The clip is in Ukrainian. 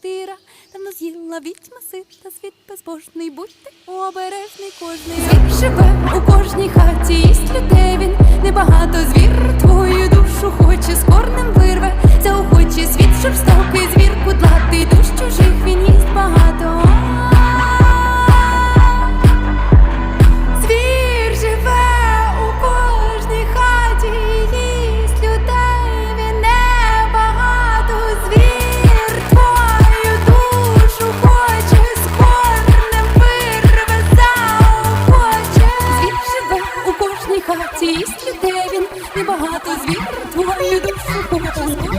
квартира, давно з'їла відьма сита, світ безбожний, будьте обережний кожний. Звір живе у кожній хаті, їсть людей він. Небагато звір твою душу хоче з корнем вирве, заохоче світ щоб кудлатий багаті, де він, і багато звір твою душу.